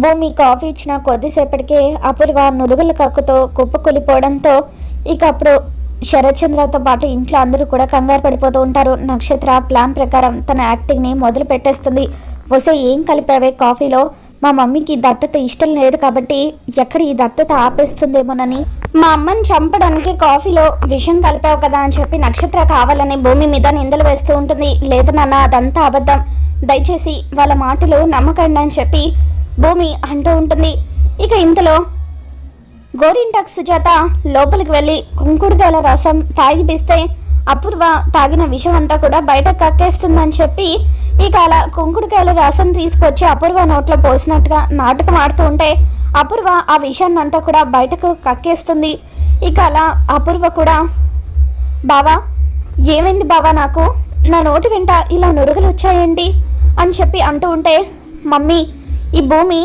భూమి కాఫీ ఇచ్చిన కొద్దిసేపటికే అపూర్వ నురుగుల కక్కుతో కుప్పకూలిపోవడంతో ఇక అప్పుడు శరత్చంద్రతో పాటు ఇంట్లో అందరూ కూడా కంగారు పడిపోతూ ఉంటారు. నక్షత్ర ప్లాన్ ప్రకారం తన యాక్టింగ్ని మొదలు పెట్టేస్తుంది. వసే ఏం కలిపావే కాఫీలో? మా మమ్మీకి దత్తత ఇష్టం లేదు కాబట్టి ఎక్కడ ఈ దత్తత ఆపేస్తుందేమోనని. మా అమ్మని చంపడానికి కాఫీలో విషం కలిపావు కదా అని చెప్పి నక్షత్ర కావాలని భూమి మీద నిందలు వేస్తూ ఉంటుంది. లేదు నాన్న అదంతా అబద్ధం. దయచేసి వాళ్ళ మాటలు నమ్మకండి అని చెప్పి భూమి అంటూ ఉంటుంది. ఇక ఇంతలో గోరింటాక్ సుజాత లోపలికి వెళ్ళి కుంకుడుకాయల రసం తాగిపిస్తే అపూర్వ తాగిన విషం అంతా కూడా బయట కక్కేస్తుందని చెప్పి ఇక అలా కుంకుడుకాయల రసం తీసుకొచ్చి అపూర్వ నోట్లో పోసినట్టుగా నాటకం ఆడుతూ ఉంటే అపూర్వ ఆ విషయాన్ని అంతా కూడా బయటకు కక్కేస్తుంది. ఇక అలా అపూర్వ కూడా బావా ఏమైంది బావా నాకు? నా నోటి వెంట ఇలా నురుగులు వచ్చాయండి అని చెప్పి అంటూ ఉంటే మమ్మీ ఈ భూమి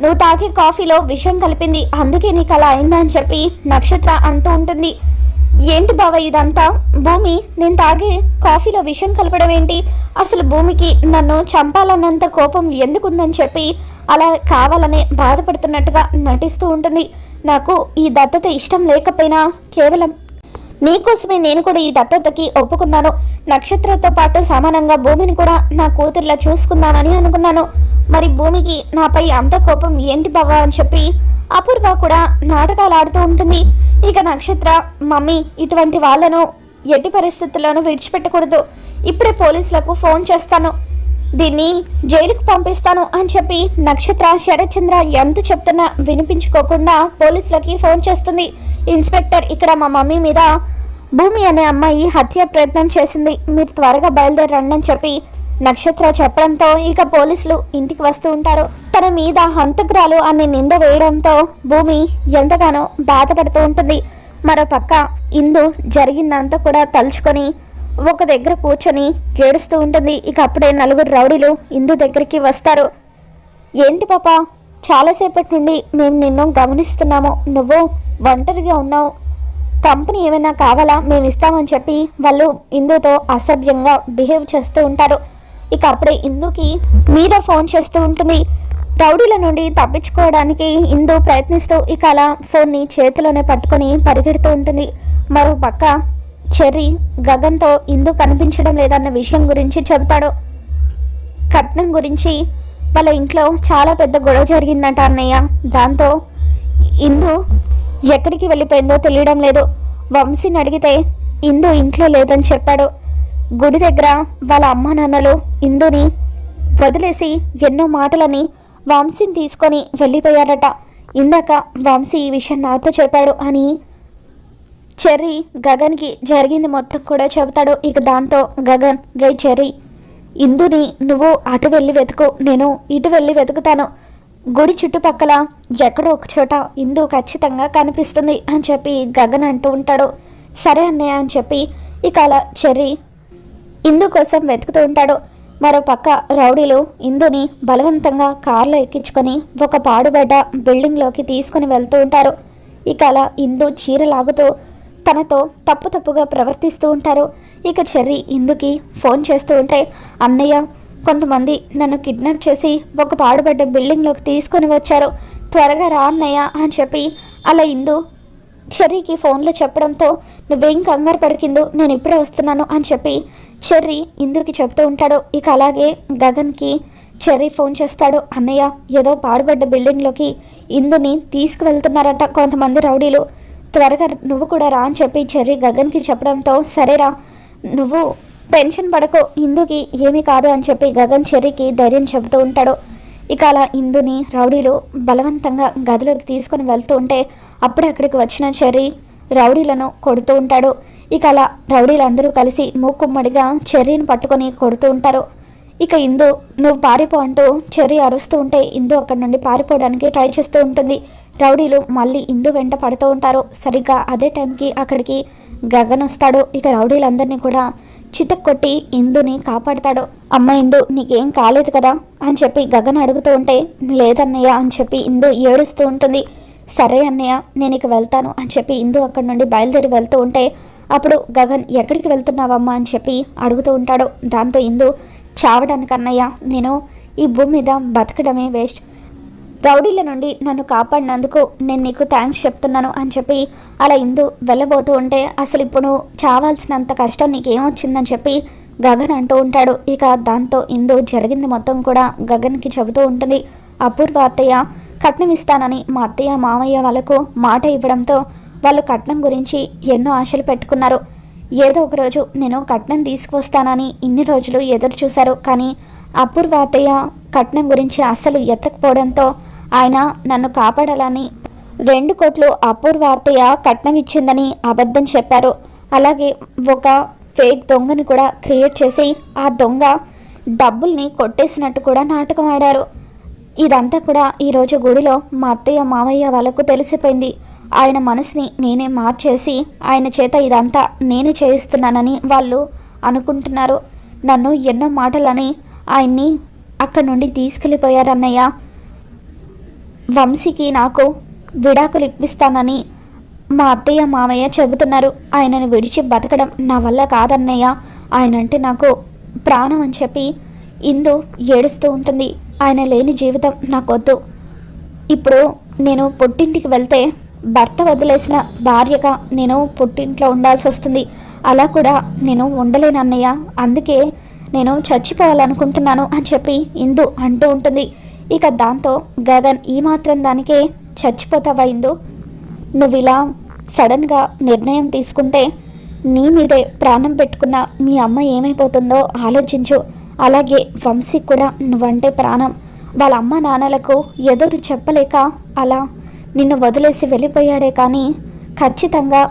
నువ్వు తాగే కాఫీలో విషం కలిపింది. అందుకే నీకు అలా అయిందని చెప్పి నక్షత్ర అంటూ ఉంటుంది. ఏంటి బావ ఇదంతా? భూమి నేను తాగే కాఫీలో విషం కలపడం ఏంటి? అసలు భూమికి నన్ను చంపాలన్నంత కోపం ఎందుకుందని చెప్పి అలా కావాలనే బాధపడుతున్నట్టుగా నటిస్తూ ఉంటుంది. నాకు ఈ దత్తత ఇష్టం లేకపోయినా కేవలం నీకోసమే నేను కూడా ఈ దత్తతకి ఒప్పుకున్నాను. నక్షత్రంతో పాటు సమానంగా భూమిని కూడా నా కూతుర్లా చూసుకుందామని అనుకున్నాను. మరి భూమికి నాపై అంత కోపం ఏంటి బావా అని చెప్పి అపూర్వ కూడా నాటకాలు ఆడుతూ ఉంటుంది. ఇక నక్షత్ర మమ్మీ ఇటువంటి వాళ్ళను ఎట్టి పరిస్థితుల్లోనూ విడిచిపెట్టకూడదు. ఇప్పుడే పోలీసులకు ఫోన్ చేస్తాను. దీన్ని జైలుకు పంపిస్తాను అని చెప్పి నక్షత్ర శరత్చంద్ర ఎంత చెప్తున్నా వినిపించుకోకుండా పోలీసులకి ఫోన్ చేస్తుంది. ఇన్స్పెక్టర్ ఇక్కడ మా మమ్మీ మీద భూమి అనే అమ్మాయి హత్య ప్రయత్నం చేసింది. మీరు త్వరగా బయలుదేరండి అని చెప్పి నక్షత్ర చెప్పడంతో ఇక పోలీసులు ఇంటికి వస్తూ ఉంటారు. తన మీద హంతకురాలు అనే నింద వేయడంతో భూమి ఎంతగానో బాధపడుతూ ఉంటుంది. మరో పక్క ఇందు జరిగిందంతా కూడా తలుచుకొని ఒక దగ్గర కూర్చొని ఏడుస్తూ ఉంటుంది. ఇక అప్పుడే నలుగురు రౌడీలు ఇందు దగ్గరికి వస్తారు. ఏంటి పాప చాలాసేపటి నుండి మేము నిన్ను గమనిస్తున్నాము. నువ్వు ఒంటరిగా ఉన్నావు. కంపెనీ ఏమైనా కావాలా? మేము ఇస్తామని చెప్పి వాళ్ళు ఇందుతో అసభ్యంగా బిహేవ్ చేస్తూ ఉంటారు. ఇక అప్పుడే ఇందుకి మీద ఫోన్ చేస్తూ ఉంటుంది. రౌడీల నుండి తప్పించుకోవడానికి ఇందు ప్రయత్నిస్తూ ఇక అలా ఫోన్ని చేతిలోనే పట్టుకొని పరిగెడుతూ ఉంటుంది. మరో పక్క చెర్రీ గగన్తో ఇందు కనిపించడం లేదన్న విషయం గురించి చెబుతాడు. కట్నం గురించి వాళ్ళ ఇంట్లో చాలా పెద్ద గొడవ జరిగిందంట అన్నయ్య. దాంతో ఇందు ఎక్కడికి వెళ్ళిపోయిందో తెలియడం లేదు. వంశీని అడిగితే ఇందు ఇంట్లో లేదని చెప్పాడు. గుడి దగ్గర వాళ్ళ అమ్మ నాన్నలు ఇందుని వదిలేసి ఎన్నో మాటలని వంశీని తీసుకొని వెళ్ళిపోయారట. ఇందాక వంశీ ఈ విషయం నాతో చెప్పాడు అని చెర్రీ గగన్కి జరిగింది మొత్తం కూడా చెబుతాడు. ఇక దాంతో గగన్ రే చెర్రీ ఇందుని నువ్వు అటు వెళ్ళి వెతుకు నేను ఇటు వెళ్ళి వెతుకుతాను. గుడి చుట్టుపక్కల ఎక్కడో ఒక చోట ఇందు ఖచ్చితంగా కనిపిస్తుంది అని చెప్పి గగన్ అంటూ ఉంటాడు. సరే అన్నయ్య అని చెప్పి ఇక అలా చెర్రీ ఇందు కోసం వెతుకుతూ ఉంటాడు. మరో పక్క రౌడీలు ఇందుని బలవంతంగా కారులో ఎక్కించుకొని ఒక పాడుబడ్డ బిల్డింగ్లోకి తీసుకొని వెళ్తూ ఉంటారు. ఇక అలా ఇందు చీర లాగుతూ తనతో తప్పు తప్పుగా ప్రవర్తిస్తూ ఉంటారు. ఇక చెర్రీ ఇందుకి ఫోన్ చేస్తూ ఉంటే అన్నయ్య కొంతమంది నన్ను కిడ్నాప్ చేసి ఒక పాడుబడ్డ బిల్డింగ్లోకి తీసుకొని వచ్చారు. త్వరగా రా అన్నయ్య అని చెప్పి అలా ఇందు చెర్రీకి ఫోన్లో చెప్పడంతో నువ్వేం కంగారు పడికిందో నేను ఇప్పుడే వస్తున్నాను అని చెప్పి చెర్రీ ఇందుకి చెప్తూ ఉంటాడు. ఇక అలాగే గగన్కి చెర్రీ ఫోన్ చేస్తాడు. అన్నయ్య ఏదో పాడుబడ్డ బిల్డింగ్లోకి ఇందుని తీసుకువెళ్తున్నారట కొంతమంది రౌడీలు. త్వరగా నువ్వు కూడా రా అని చెప్పి చెర్రీ గగన్కి చెప్పడంతో సరేరా నువ్వు టెన్షన్ పడకు ఇందుకి ఏమీ కాదు అని చెప్పి గగన్ చెర్రీకి ధైర్యం చెబుతూ ఉంటాడు. ఇక అలా ఇందుని రౌడీలు బలవంతంగా గదిలోకి తీసుకొని వెళ్తూ ఉంటే అప్పుడే అక్కడికి వచ్చిన చెర్రీ రౌడీలను కొడుతూ ఉంటాడు. ఇక అలా రౌడీలందరూ కలిసి మూకుమ్మడిగా చెర్రీని పట్టుకొని కొడుతూ ఉంటారు. ఇక ఇందు నువ్వు పారిపో అంటూ చెర్రీ అరుస్తూ ఉంటే ఇందు అక్కడి నుండి పారిపోవడానికి ట్రై చేస్తూ ఉంటుంది. రౌడీలు మళ్ళీ ఇందు వెంట పడుతూ ఉంటారు. సరిగ్గా అదే టైంకి అక్కడికి గగన్ వస్తాడు. ఇక రౌడీలందరినీ కూడా చితక్కొట్టి ఇందుని కాపాడతాడు. అమ్మ ఇందు నీకేం కాలేదు కదా? అని చెప్పి గగన్ అడుగుతూ ఉంటే లేదన్నయ్య అని చెప్పి ఇందు ఏడుస్తూ ఉంటుంది. సరే అన్నయ్య నేను ఇక వెళ్తాను అని చెప్పి ఇందు అక్కడి నుండి బయలుదేరి వెళ్తూ ఉంటే అప్పుడు గగన్ ఎక్కడికి వెళ్తున్నావమ్మా? అని చెప్పి అడుగుతూ ఉంటాడు. దాంతో ఇందు చావడానికన్నయ్య నేను ఈ భూమి మీద బతకడమే వేస్ట్. రౌడీల నుండి నన్ను కాపాడినందుకు నేను నీకు థ్యాంక్స్ చెప్తున్నాను అని చెప్పి అలా ఇందు వెళ్ళబోతూ ఉంటే అసలు ఇప్పుడు చావాల్సినంత కష్టం నీకేమొచ్చిందని చెప్పి గగన్ అంటూ ఉంటాడు. ఇక దాంతో ఇందు జరిగింది మొత్తం కూడా గగన్కి చెబుతూ ఉంటుంది. అపూర్వ అత్తయ్య కట్నం ఇస్తానని మా అత్తయ్య మామయ్య వాళ్ళకు మాట ఇవ్వడంతో వాళ్ళు కట్నం గురించి ఎన్నో ఆశలు పెట్టుకున్నారు. ఏదో ఒక రోజు నేను కట్నం తీసుకువస్తానని ఇన్ని రోజులు ఎదురు చూశారు. కానీ అపూర్వ అత్తయ్య కట్నం గురించి అస్సలు ఎత్తకపోవడంతో ఆయన నన్ను కాపాడాలని రెండు కోట్లు అపూర్వ అత్తయ్య కట్నం ఇచ్చిందని అబద్ధం చెప్పారు. అలాగే ఒక ఫేక్ దొంగని కూడా క్రియేట్ చేసి ఆ దొంగ డబ్బుల్ని కొట్టేసినట్టు కూడా నాటకం ఆడారు. ఇదంతా కూడా ఈరోజు గుడిలో మా అత్తయ్య మామయ్య వాళ్ళకు తెలిసిపోయింది. ఆయన మనసుని నేనే మార్చేసి ఆయన చేత ఇదంతా నేనే చేయిస్తున్నానని వాళ్ళు అనుకుంటున్నారు. నన్ను ఎన్నో మాటలని ఆయన్ని అక్కడి నుండి తీసుకెళ్ళిపోయారన్నయ్య. వంశీకి నాకు విడాకులు ఇప్పిస్తానని మా అత్తయ్య మామయ్య చెబుతున్నారు. ఆయనను విడిచి బతకడం నా వల్ల కాదన్నయ్య. ఆయన అంటే నాకు ప్రాణం అని చెప్పి ఇందు ఏడుస్తూ ఉంటుంది. ఆయన లేని జీవితం నాకొద్దు. ఇప్పుడు నేను పుట్టింటికి వెళ్తే భర్త వదిలేసిన భార్యగా నేను పుట్టింట్లో ఉండాల్సి వస్తుంది అలా కూడా నేను ఉండలేను అన్నయ్య. అందుకే నేను చచ్చిపోవాలనుకుంటున్నాను అని చెప్పి ఇందు అంటూ ఉంటుంది. ఇక దాంతో గగన్ ఈ మాత్రం దానికే చచ్చిపోతావా ఇందు? నువ్వు ఇలా సడన్గా నిర్ణయం తీసుకుంటే నీ మీదే ప్రాణం పెట్టుకున్న మీ అమ్మ ఏమైపోతుందో ఆలోచించు. అలాగే వంశీ కూడా నువ్వంటే ప్రాణం. వాళ్ళ అమ్మ నాన్నలకు ఎదురు చెప్పలేక అలా నిన్ను వదిలేసి వెళ్ళిపోయాడే కానీ ఖచ్చితంగా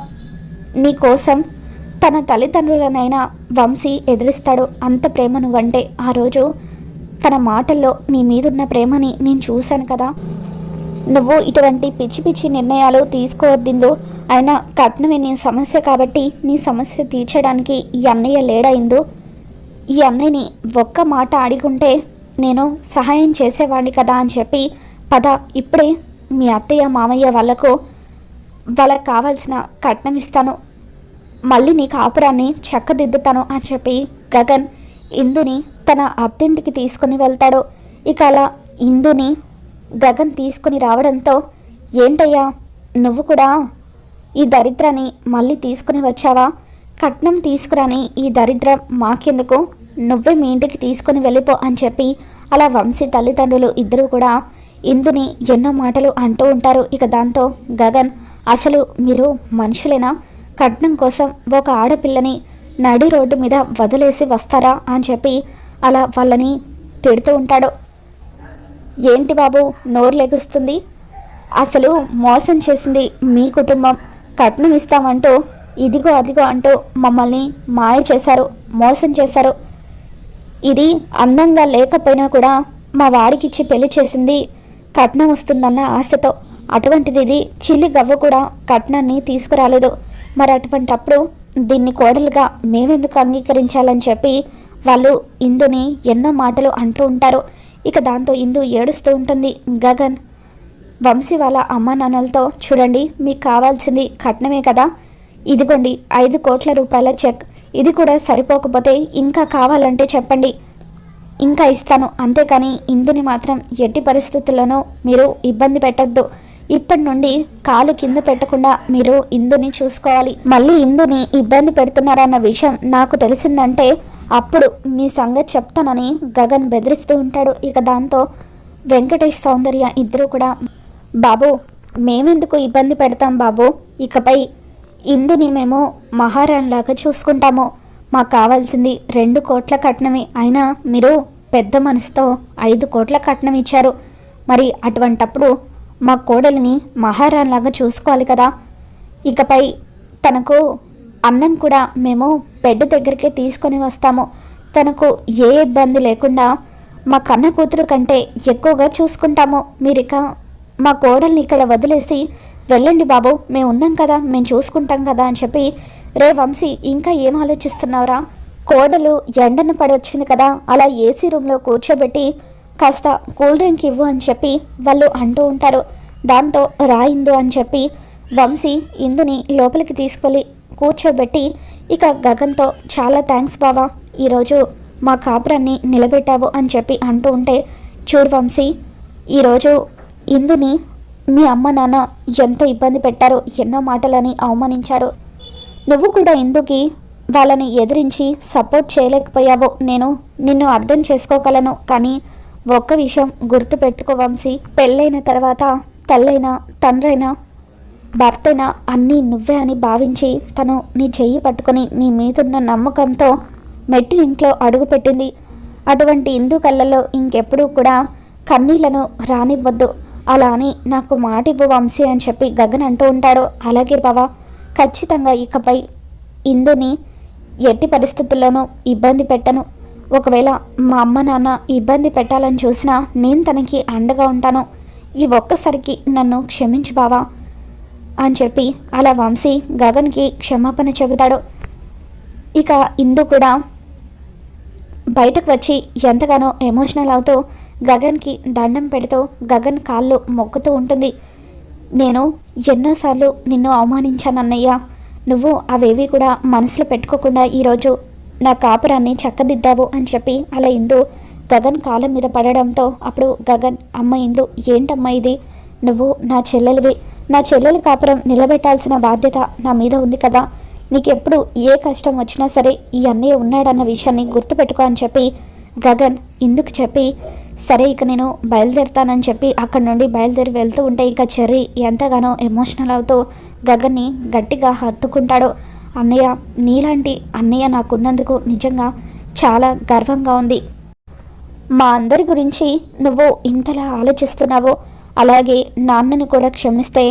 నీ కోసం తన తల్లిదండ్రులనైనా వంశీ ఎదిరిస్తాడు. అంత ప్రేమ నువ్వంటే. ఆ రోజు తన మాటల్లో నీ మీదున్న ప్రేమని నేను చూశాను కదా. నువ్వు ఇటువంటి పిచ్చి పిచ్చి నిర్ణయాలు తీసుకోవద్దిందో. అయినా కట్నమే నీ సమస్య కాబట్టి నీ సమస్య తీర్చడానికి ఈ అన్నయ్య లేడైందో ఈ అన్నయ్యని ఒక్క మాట అడిగుంటే నేను సహాయం చేసేవాడిని కదా అని చెప్పి పద ఇప్పుడే మీ అత్తయ్య మామయ్య వాళ్ళకు వాళ్ళకి కావాల్సిన కట్నం ఇస్తాను. మళ్ళీ నీ కాపురాన్ని చక్కదిద్దుతాను అని చెప్పి గగన్ ఇందుని తన అత్తింటికి తీసుకుని వెళ్తాడు. ఇక అలా ఇందుని గగన్ తీసుకుని రావడంతో ఏంటయ్యా నువ్వు కూడా ఈ దరిద్రాన్ని మళ్ళీ తీసుకుని వచ్చావా? కట్నం తీసుకురాని ఈ దరిద్రం మాకెందుకు? నువ్వే మీ ఇంటికి తీసుకుని వెళ్ళిపో అని చెప్పి అలా వంశీ తల్లిదండ్రులు ఇద్దరూ కూడా ఇందుని ఎన్నో మాటలు అంటూ ఉంటారు. ఇక దాంతో గగన్ అసలు మీరు మనుషులేనా? కట్నం కోసం ఒక ఆడపిల్లని నడి రోడ్డు మీద వదిలేసి వస్తారా అని చెప్పి అలా వాళ్ళని తిడుతూ ఉంటాడు. ఏంటి బాబు నోరు లెగుస్తుంది? అసలు మోసం చేసింది మీ కుటుంబం. కట్నం ఇస్తామంటూ ఇదిగో అదిగో అంటూ మమ్మల్ని మాయ చేశారు మోసం చేశారు. ఇది అందంగా లేకపోయినా కూడా మా వాడికిచ్చి పెళ్ళి చేసింది కట్నం వస్తుందన్న ఆశతో. అటువంటిది ఇది చిల్లి గవ్వ కూడా కట్నాన్ని తీసుకురాలేదు. మరి అటువంటప్పుడు దీన్ని కోడలుగా మేమెందుకు అంగీకరించాలని చెప్పి వాళ్ళు ఇందుని ఎన్నో మాటలు అంటూ ఉంటారు. ఇక దాంతో ఇందు ఏడుస్తూ ఉంటుంది గగన్. వంశీ వాళ్ళ అమ్మా నాన్నలతో చూడండి మీకు కావాల్సింది కట్నమే కదా. ఇదిగోండి ఐదు కోట్ల రూపాయల చెక్. ఇది కూడా సరిపోకపోతే ఇంకా కావాలంటే చెప్పండి. ఇంకా ఇస్తాను. అంతేకాని ఇందుని మాత్రం ఎట్టి పరిస్థితుల్లోనూ మీరు ఇబ్బంది పెట్టద్దు. ఇప్పటి నుండి కాలు కింద పెట్టకుండా మీరు ఇందుని చూసుకోవాలి. మళ్ళీ ఇందుని ఇబ్బంది పెడుతున్నారన్న విషయం నాకు తెలిసిందంటే అప్పుడు మీ సంగతి చెప్తానని గగన్ బెదిరిస్తూ ఉంటాడు. ఇక దాంతో వెంకటేష్ సౌందర్య ఇద్దరు కూడా బాబు మేమెందుకు ఇబ్బంది పెడతాం బాబు? ఇకపై ఇందుని మేము మహారాణిలాగా చూసుకుంటాము. మాకు కావాల్సింది రెండు కోట్ల కట్నమే. అయినా మీరు పెద్ద మనసుతో ఐదు కోట్ల కట్నం ఇచ్చారు. మరి అటువంటప్పుడు మా కోడలిని మహారాణిలాగా చూసుకోవాలి కదా. ఇకపై తనకు అన్నం కూడా మేము బెడ్ దగ్గరికి తీసుకొని వస్తాము. తనకు ఏ ఇబ్బంది లేకుండా మా కన్న కూతురు కంటే ఎక్కువగా చూసుకుంటాము. మీరిక మా కోడల్ని ఇక్కడ వదిలేసి వెళ్ళండి బాబు మేము ఉన్నాం కదా మేము చూసుకుంటాం కదా అని చెప్పి రే వంశీ ఇంకా ఏం ఆలోచిస్తున్నావురా? కోడలు ఎండను పడొచ్చింది కదా అలా ఏసీ రూమ్లో కూర్చోబెట్టి కాస్త కూల్ డ్రింక్ ఇవ్వు అని చెప్పి వాళ్ళు అంటూ ఉంటారు. దాంతో రాయిందు అని చెప్పి వంశీ ఇందుని లోపలికి తీసుకువెళ్ళి కూర్చోబెట్టి ఇక గగన్తో చాలా థ్యాంక్స్ బావా ఈరోజు మా కాపురాన్ని నిలబెట్టావు అని చెప్పి అంటూ ఉంటే చూడు వంశీ ఈరోజు ఇందుని మీ అమ్మ నాన్న ఎంతో ఇబ్బంది పెట్టారు ఎన్నో మాటలని అవమానించారు. నువ్వు కూడా ఇందుకి వాళ్ళని ఎదిరించి సపోర్ట్ చేయలేకపోయావో నేను నిన్ను అర్థం చేసుకోగలను. కానీ ఒక్క విషయం గుర్తు వంశీ. పెళ్ళైన తర్వాత తల్లైనా తండ్రైనా భర్తైనా అన్నీ నువ్వే అని భావించి తను నీ చెయ్యి పట్టుకొని నీ మీదున్న నమ్మకంతో మెట్టి ఇంట్లో అడుగుపెట్టింది. అటువంటి ఇందు కళ్ళల్లో ఇంకెప్పుడూ కూడా కన్నీళ్ళను రానివ్వద్దు. అలా అని నాకు మాట ఇవ్వు వంశీ అని చెప్పి గగన్ అంటూ ఉంటాడు. అలాగే బావా ఖచ్చితంగా ఇకపై ఇందుని ఎట్టి పరిస్థితుల్లోనూ ఇబ్బంది పెట్టను. ఒకవేళ మా అమ్మ నాన్న ఇబ్బంది పెట్టాలని చూసినా నేను తనకి అండగా ఉంటాను. ఈ ఒక్కసారికి నన్ను క్షమించు బావా అని చెప్పి అలా వంశీ గగన్కి క్షమాపణ చెబుతాడు. ఇక ఇందు కూడా బయటకు వచ్చి ఎంతగానో ఎమోషనల్ అవుతూ గగన్కి దండం పెడుతూ గగన్ కాళ్ళు మొక్కుతూ ఉంటుంది. నేను ఎన్నోసార్లు నిన్ను అవమానించానన్నయ్య. నువ్వు అవేవి కూడా మనసులో పెట్టుకోకుండా ఈరోజు నా కాపురాన్ని చక్కదిద్దావు అని చెప్పి అలా ఇందు గగన్ కాళ్ళ మీద పడడంతో అప్పుడు గగన్ అమ్మ ఇందు ఏంటమ్మా ఇది? నువ్వు నా చెల్లెలివి. నా చెల్లెలి కాపురం నిలబెట్టాల్సిన బాధ్యత నా మీద ఉంది కదా. నీకెప్పుడు ఏ కష్టం వచ్చినా సరే ఈ అన్నయ్య ఉన్నాడన్న విషయాన్ని గుర్తుపెట్టుకో అని చెప్పి గగన్ ఇందుకు చెప్పి సరే ఇక నేను బయలుదేరుతానని చెప్పి అక్కడి నుండి బయలుదేరి వెళ్తూ ఉంటే ఇక చెర్రీ ఎంతగానో ఎమోషనల్ అవుతూ గగన్ని గట్టిగా హత్తుకుంటాడు. అన్నయ్య నీలాంటి అన్నయ్య నాకున్నందుకు నిజంగా చాలా గర్వంగా ఉంది. మా అందరి గురించి నువ్వు ఇంతలా ఆలోచిస్తున్నావు. అలాగే నాన్నని కూడా క్షమిస్తే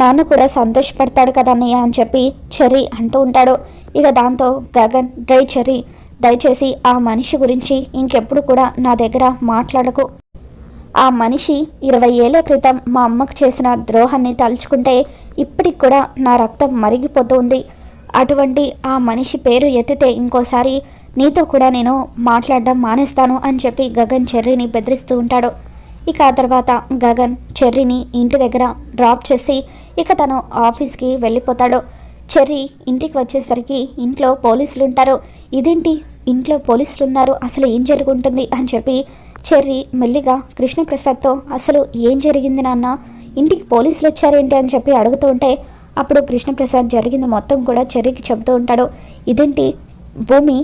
నాన్న కూడా సంతోషపడతాడు కదా అన్నయ్య అని చెప్పి చెర్రీ అంటూ ఉంటాడు. ఇక దాంతో గగన్ డ్రై చెర్రీ దయచేసి ఆ మనిషి గురించి ఇంకెప్పుడు కూడా నా దగ్గర మాట్లాడకు. ఆ మనిషి ఇరవై ఏళ్ళ క్రితం మా అమ్మకు చేసిన ద్రోహాన్ని తలుచుకుంటే ఇప్పటికి కూడా నా రక్తం మరిగిపోతుంది. అటువంటి ఆ మనిషి పేరు ఎత్తితే ఇంకోసారి నీతో కూడా నేను మాట్లాడడం మానేస్తాను అని చెప్పి గగన్ చెర్రీని బెదిరిస్తూ ఉంటాడు. ఇక ఆ తర్వాత గగన్ చెర్రీని ఇంటి దగ్గర డ్రాప్ చేసి ఇక తను ఆఫీస్కి వెళ్ళిపోతాడు. చెర్రీ ఇంటికి వచ్చేసరికి ఇంట్లో పోలీసులు ఉంటారు ఇదేంటి? ఇంట్లో పోలీసులు ఉన్నారు అసలు ఏం జరుగుంటుంది అని చెప్పి చెర్రీ మెల్లిగా కృష్ణప్రసాద్తో అసలు ఏం జరిగింది నాన్న? ఇంటికి పోలీసులు వచ్చారేంటి అని చెప్పి అడుగుతూ ఉంటే అప్పుడు కృష్ణప్రసాద్ జరిగింది మొత్తం కూడా చెర్రీకి చెబుతూ ఉంటాడు. ఇదేంటి? భూమి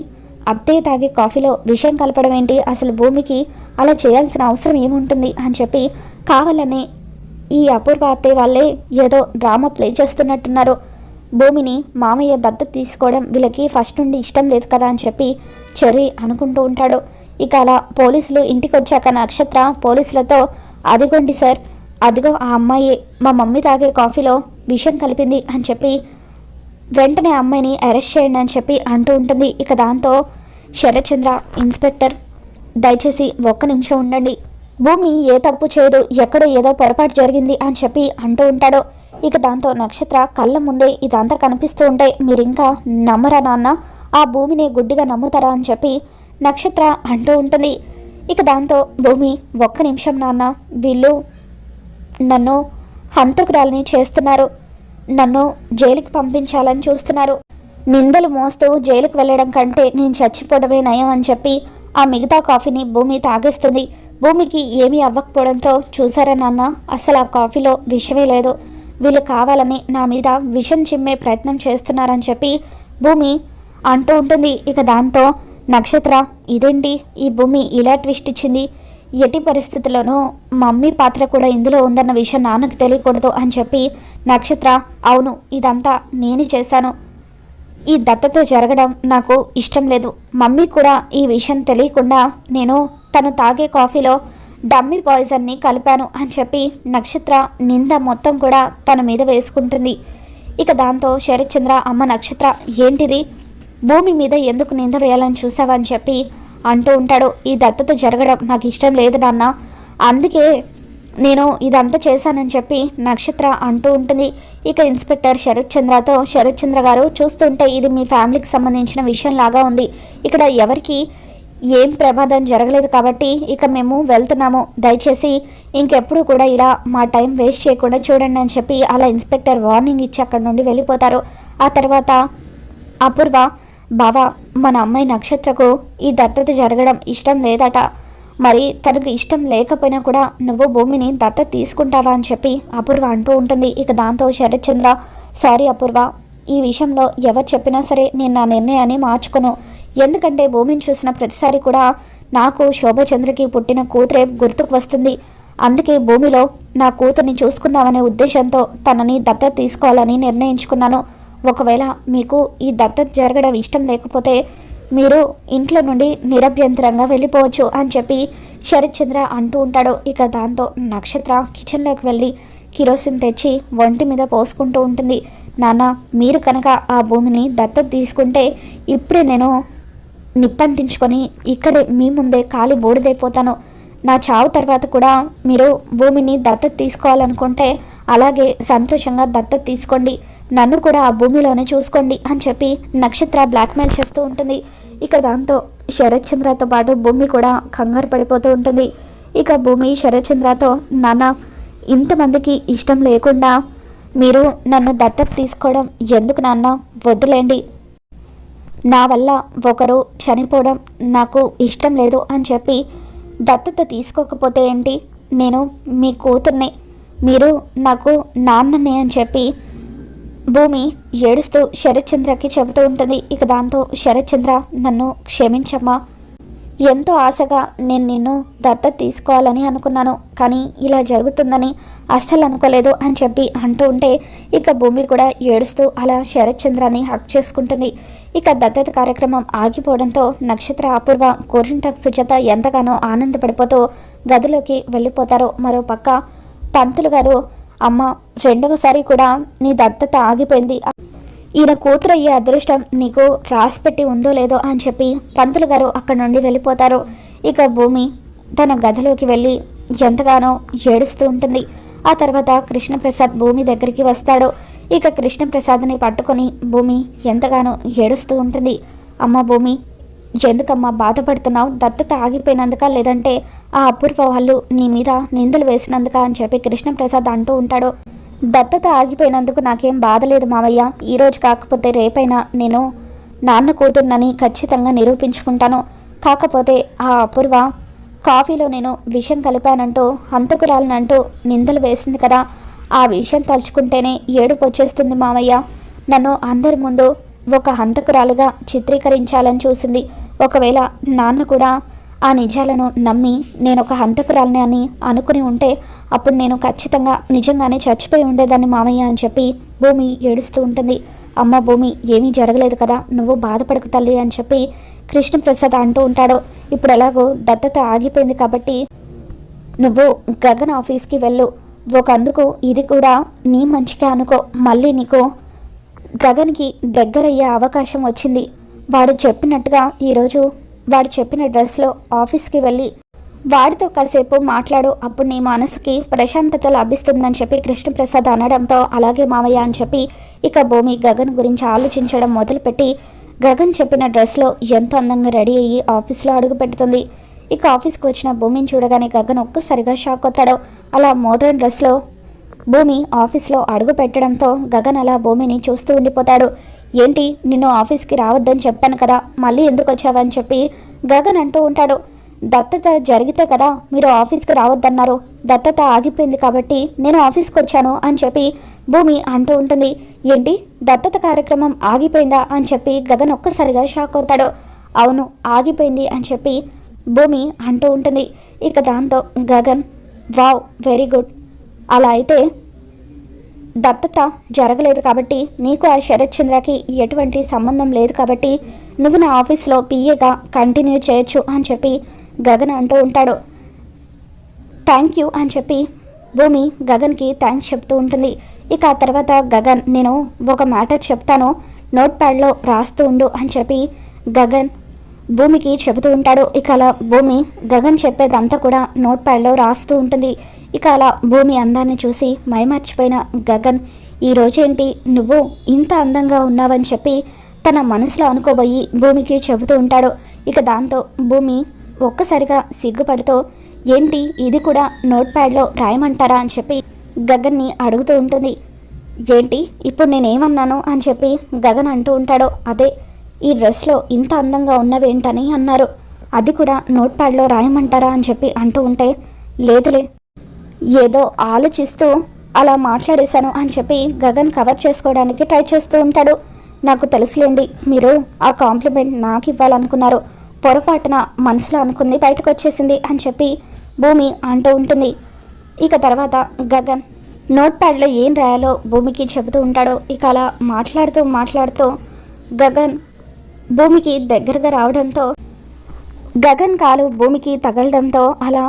అత్తయ్య తాగే కాఫీలో విషయం కలపడం ఏంటి? అసలు భూమికి అలా చేయాల్సిన అవసరం ఏముంటుంది అని చెప్పి కావాలని ఈ అపూర్వ అత్తయ్య వాళ్ళే ఏదో డ్రామా ప్లే చేస్తున్నట్టున్నారు. భూమిని మామయ్య దత్తత తీసుకోవడం వీళ్ళకి ఫస్ట్ నుండి ఇష్టం లేదు కదా అని చెప్పి చెర్రీ అనుకుంటూ ఉంటాడు. ఇక అలా పోలీసులు ఇంటికి వచ్చాక నక్షత్ర పోలీసులతో అదిగోండి సార్ అదిగో ఆ అమ్మాయి మా మమ్మీ తాగే కాఫీలో విషం కలిపింది అని చెప్పి వెంటనే అమ్మాయిని అరెస్ట్ చేయండి అని చెప్పి అంటూ ఉంటుంది. ఇక దాంతో శరత్చంద్ర ఇన్స్పెక్టర్ దయచేసి ఒక్క నిమిషం ఉండండి. భూమి ఏ తప్పు చేయదు ఎక్కడో ఏదో పొరపాటు జరిగింది అని చెప్పి అంటూ ఉంటాడు. ఇక దాంతో నక్షత్ర కళ్ళ ముందే ఇదంతా కనిపిస్తూ ఉంటే మీరు ఇంకా నమ్మరా నాన్న? ఆ భూమిని గుడ్డిగా నమ్ముతారా అని చెప్పి నక్షత్ర అంటూ ఉంటుంది. ఇక దాంతో భూమి ఒక్క నిమిషం నాన్న. వీళ్ళు నన్ను హంతకురాలని చేస్తున్నారు. నన్ను జైలుకి పంపించాలని చూస్తున్నారు. నిందలు మోస్తూ జైలుకు వెళ్ళడం కంటే నేను చచ్చిపోవడమే నయం అని చెప్పి ఆ మిగతా కాఫీని భూమి తాగేస్తుంది. భూమికి ఏమీ అవ్వకపోవడంతో చూసారా నాన్న? అసలు ఆ కాఫీలో విషమే లేదు. వీళ్ళు కావాలని నా మీద విషం చిమ్మే ప్రయత్నం చేస్తున్నారని చెప్పి భూమి అంటూ ఉంటుంది. ఇక దాంతో నక్షత్ర ఇదేంటి? ఈ భూమి ఇలా ట్విస్ట్ ఇచ్చింది. ఎట్టి పరిస్థితుల్లోనూ మమ్మీ పాత్ర కూడా ఇందులో ఉందన్న విషయం నాన్నకు తెలియకూడదు అని చెప్పి నక్షత్ర అవును ఇదంతా నేనే చేశాను. ఈ దత్తత జరగడం నాకు ఇష్టం లేదు. మమ్మీ కూడా ఈ విషయం తెలియకుండా నేను తను తాగే కాఫీలో డమ్మీ పాయిజన్ని కలిపాను అని చెప్పి నక్షత్ర నింద మొత్తం కూడా తన మీద వేసుకుంటుంది. ఇక దాంతో శరత్చంద్ర అమ్మ నక్షత్ర ఏంటిది? భూమి మీద ఎందుకు నింద వేయాలని చూసావని చెప్పి అంటూ ఉంటాడు. ఈ దత్తత జరగడం నాకు ఇష్టం లేదు నాన్న. అందుకే నేను ఇదంతా చేశానని చెప్పి నక్షత్ర అంటూ ఉంటుంది. ఇక ఇన్స్పెక్టర్ శరత్ చంద్రతో శరత్ చంద్ర గారు చూస్తుంటే ఇది మీ ఫ్యామిలీకి సంబంధించిన విషయం లాగా ఉంది. ఇక్కడ ఎవరికి ఏం ప్రమాదం జరగలేదు కాబట్టి ఇక మేము వెళ్తున్నాము. దయచేసి ఇంకెప్పుడు కూడా ఇలా మా టైం వేస్ట్ చేయకుండా చూడండి అని చెప్పి అలా ఇన్స్పెక్టర్ వార్నింగ్ ఇచ్చి అక్కడ నుండి వెళ్ళిపోతారు. ఆ తర్వాత అపూర్వ బావా మన అమ్మాయి నక్షత్రకు ఈ దత్తత జరగడం ఇష్టం లేదట. మరి తనకు ఇష్టం లేకపోయినా కూడా నువ్వు భూమిని దత్త తీసుకుంటావా అని చెప్పి అపూర్వ అంటూ ఉంటుంది. ఇక దాంతో శరత్చంద్ర సారీ అపూర్వ ఈ విషయంలో ఎవరు చెప్పినా సరే నేను నా నిర్ణయాన్ని మార్చుకును. ఎందుకంటే భూమిని చూసిన ప్రతిసారి కూడా నాకు శోభచంద్రకి పుట్టిన కూతురే గుర్తుకు వస్తుంది. అందుకే భూమిలో నా కూతుర్ని చూసుకుందామనే ఉద్దేశంతో తనని దత్తత తీసుకోవాలని నిర్ణయించుకున్నాను. ఒకవేళ మీకు ఈ దత్తత జరగడం ఇష్టం లేకపోతే మీరు ఇంట్లో నుండి నిరభ్యంతరంగా వెళ్ళిపోవచ్చు అని చెప్పి శరత్చంద్ర అంటూ ఉంటాడు. ఇక దాంతో నక్షత్ర కిచెన్లోకి వెళ్ళి కిరోసిన్ తెచ్చి ఒంటి మీద పోసుకుంటూ ఉంటుంది. నాన్న మీరు కనుక ఆ భూమిని దత్తత తీసుకుంటే ఇప్పుడే నేను నిప్పంటించుకొని ఇక్కడే మీ ముందే కాలి బోడిదైపోతాను. నా చావు తర్వాత కూడా మీరు భూమిని దత్తత తీసుకోవాలనుకుంటే అలాగే సంతోషంగా దత్తత తీసుకోండి. నన్ను కూడా ఆ భూమిలోనే చూసుకోండి అని చెప్పి నక్షత్ర బ్లాక్మెయిల్ చేస్తూ ఉంటుంది. ఇక దాంతో శరత్చంద్రతో పాటు భూమి కూడా కంగారు పడిపోతూ ఉంటుంది. ఇక భూమి శరత్ చంద్రతో నాన్న ఇంతమందికి ఇష్టం లేకుండా మీరు నన్ను దత్తత తీసుకోవడం ఎందుకు నాన్న? వద్దులేండి. నా వల్ల ఒకరు చనిపోవడం నాకు ఇష్టం లేదు అని చెప్పి దత్తత తీసుకోకపోతే ఏంటి? నేను మీ కూతుర్ని. మీరు నాకు నాన్నని అని చెప్పి భూమి ఏడుస్తూ శరత్చంద్రకి చెబుతూ ఉంటుంది. ఇక దాంతో శరత్చంద్ర నన్ను క్షమించమ్మా. ఎంతో ఆశగా నేను నిన్ను దత్తత తీసుకోవాలని అనుకున్నాను. కానీ ఇలా జరుగుతుందని అస్సలు అనుకోలేదు అని చెప్పి అంటూ ఉంటే ఇక భూమి కూడా ఏడుస్తూ అలా శరత్చంద్రాన్ని హక్ చేసుకుంటుంది. ఇక దత్తత కార్యక్రమం ఆగిపోవడంతో నక్షత్ర అపూర్వ కోరింటాక్ సుజాత ఎంతగానో ఆనందపడిపోతూ గదిలోకి వెళ్ళిపోతారు. మరో పక్క పంతులు గారు అమ్మ రెండవసారి కూడా నీ దత్తత ఆగిపోయింది. ఈయన కూతురు అయ్యే అదృష్టం నీకు రాసిపెట్టి ఉందో లేదో అని చెప్పి పంతులు గారు అక్కడి నుండి వెళ్ళిపోతారు. ఇక భూమి తన గదిలోకి వెళ్ళి ఎంతగానో ఏడుస్తూ ఉంటుంది. ఆ తర్వాత కృష్ణప్రసాద్ భూమి దగ్గరికి వస్తాడు. ఇక కృష్ణప్రసాద్ని పట్టుకొని భూమి ఎంతగానో ఏడుస్తూ ఉంటుంది. అమ్మ భూమి ఎందుకమ్మా బాధపడుతున్నావు? దత్తత ఆగిపోయినందుక? లేదంటే ఆ అపూర్వ వాళ్ళు నీ మీద నిందలు వేసినందుక? అని చెప్పి కృష్ణప్రసాద్ అంటూ ఉంటాడు. దత్తత ఆగిపోయినందుకు నాకేం బాధ లేదు మావయ్య. ఈరోజు కాకపోతే రేపైనా నేను నాన్న కూతుర్నని ఖచ్చితంగా నిరూపించుకుంటాను. కాకపోతే ఆ అపూర్వ కాఫీలో నేను విషం కలిపానంటూ హంతకురాలనంటూ నిందలు వేసింది కదా. ఆ విషయం తలుచుకుంటేనే ఏడుపు వచ్చేస్తుంది మామయ్య. నన్ను అందరి ముందు ఒక హంతకురాలుగా చిత్రీకరించాలని చూసింది. ఒకవేళ నాన్న కూడా ఆ నిజాలను నమ్మి నేను ఒక హంతకురాలని అని అనుకుని ఉంటే అప్పుడు నేను ఖచ్చితంగా నిజంగానే చచ్చిపోయి ఉండేదాన్ని మామయ్య అని చెప్పి భూమి ఏడుస్తూ ఉంటుంది. అమ్మ భూమి ఏమీ జరగలేదు కదా నువ్వు బాధపడకు తల్లి అని చెప్పి కృష్ణప్రసాద్ అంటూ ఉంటాడు. ఇప్పుడు ఎలాగో దత్తత ఆగిపోయింది కాబట్టి నువ్వు గగన్ ఆఫీస్కి వెళ్ళు. ఒకందుకు ఇది కూడా నీ మంచిగా అనుకో. మళ్ళీ నీకు గగన్కి దగ్గరయ్యే అవకాశం వచ్చింది. వాడు చెప్పినట్టుగా ఈరోజు వాడు చెప్పిన డ్రెస్లో ఆఫీస్కి వెళ్ళి వాడితో కాసేపు మాట్లాడు. అప్పుడు నీ మనసుకి ప్రశాంతత లభిస్తుందని చెప్పి కృష్ణప్రసాద్ అనడంతో అలాగే మావయ్య అని చెప్పి ఇక భూమి గగన్ గురించి ఆలోచించడం మొదలుపెట్టి గగన్ చెప్పిన డ్రెస్లో ఎంతో అందంగా రెడీ అయ్యి ఆఫీస్లో అడుగు పెడుతుంది. ఇక ఆఫీస్కి వచ్చిన భూమిని చూడగానే గగన్ ఒక్కసారిగా షాక్ అవుతాడు. అలా మోడర్న్ డ్రెస్లో భూమి ఆఫీస్లో అడుగు పెట్టడంతో గగన్ అలా భూమిని చూస్తూ ఉండిపోతాడు. ఏంటి? నిన్ను ఆఫీస్కి రావద్దని చెప్పాను కదా. మళ్ళీ ఎందుకు వచ్చావని చెప్పి గగన్ అంటూ ఉంటాడు. దత్తత జరిగితే కదా మీరు ఆఫీస్కి రావద్దన్నారు. దత్తత ఆగిపోయింది కాబట్టి నేను ఆఫీస్కి వచ్చాను అని చెప్పి భూమి అంటూ ఉంటుంది. ఏంటి? దత్తత కార్యక్రమం ఆగిపోయిందా? అని చెప్పి గగన్ ఒక్కసారిగా షాక్ అవుతాడు. అవును ఆగిపోయింది అని చెప్పి భూమి అంటూ ఉంటుంది. ఇక దాంతో గగన్ వావ్ వెరీ గుడ్. అలా అయితే దత్తత జరగలేదు కాబట్టి నీకు ఆ శరత్ చంద్రకి ఎటువంటి సంబంధం లేదు కాబట్టి నువ్వు నా ఆఫీస్లో పిఏగా కంటిన్యూ చేయొచ్చు అని చెప్పి గగన్ అంటూ ఉంటాడు. థ్యాంక్ యూ అని చెప్పి భూమి గగన్కి థ్యాంక్స్ చెప్తూ ఉంటుంది. ఇక ఆ తర్వాత గగన్ నేను ఒక మ్యాటర్ చెప్తాను. నోట్ ప్యాడ్లో రాస్తూ ఉండు అని చెప్పి గగన్ భూమికి చెబుతూ ఉంటాడు. ఇక అలా భూమి గగన్ చెప్పేదంతా కూడా నోట్ ప్యాడ్లో రాస్తూ ఉంటుంది. ఇక అలా భూమి అందాన్ని చూసి మైమర్చిపోయిన గగన్ ఈ రోజేంటి? నువ్వు ఇంత అందంగా ఉన్నావని చెప్పి తన మనసులో అనుకోబోయి భూమికి చెబుతూ ఉంటాడు. ఇక దాంతో భూమి ఒక్కసారిగా సిగ్గుపడుతూ ఏంటి? ఇది కూడా నోట్ ప్యాడ్లో రాయమంటారా? అని చెప్పి గగన్ని అడుగుతూ ఉంటుంది. ఏంటి? ఇప్పుడు నేనేమన్నాను? అని చెప్పి గగన్ అంటూ ఉంటాడు. అదే ఈ డ్రెస్లో ఇంత అందంగా ఉన్నవేంటని అన్నారు. అది కూడా నోట్ ప్యాడ్లో రాయమంటారా అని చెప్పి అంటూ ఉంటే లేదులే. ఏదో ఆలోచిస్తూ అలా మాట్లాడేశాను అని చెప్పి గగన్ కవర్ చేసుకోవడానికి ట్రై చేస్తూ ఉంటాడు. నాకు తెలుసులేండి మీరు ఆ కాంప్లిమెంట్ నాకు ఇవ్వాలనుకున్నారు. పొరపాటున మనసులో అనుకుంది బయటకు వచ్చేసింది అని చెప్పి భూమి అంటూ ఉంటుంది. ఇక తర్వాత గగన్ నోట్ ప్యాడ్లో ఏం రాయాలో భూమికి చెబుతూ ఉంటాడు. ఇక అలా మాట్లాడుతూ మాట్లాడుతూ గగన్ భూమికి దగ్గరగా రావడంతో గగన్ కాలు భూమికి తగలడంతో అలా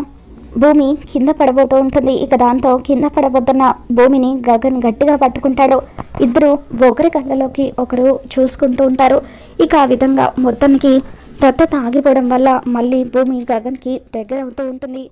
భూమి కింద పడబోతూ ఉంటుంది. ఇక దాంతో కింద పడబోతున్న భూమిని గగన్ గట్టిగా పట్టుకుంటాడు. ఇద్దరు ఒకరి కళ్ళలోకి ఒకరు చూసుకుంటూ ఉంటారు. ఇక ఆ విధంగా మొత్తానికి దత్తత ఆగిపోవడం వల్ల మళ్ళీ భూమి గగన్కి దగ్గర అవుతూ ఉంటుంది.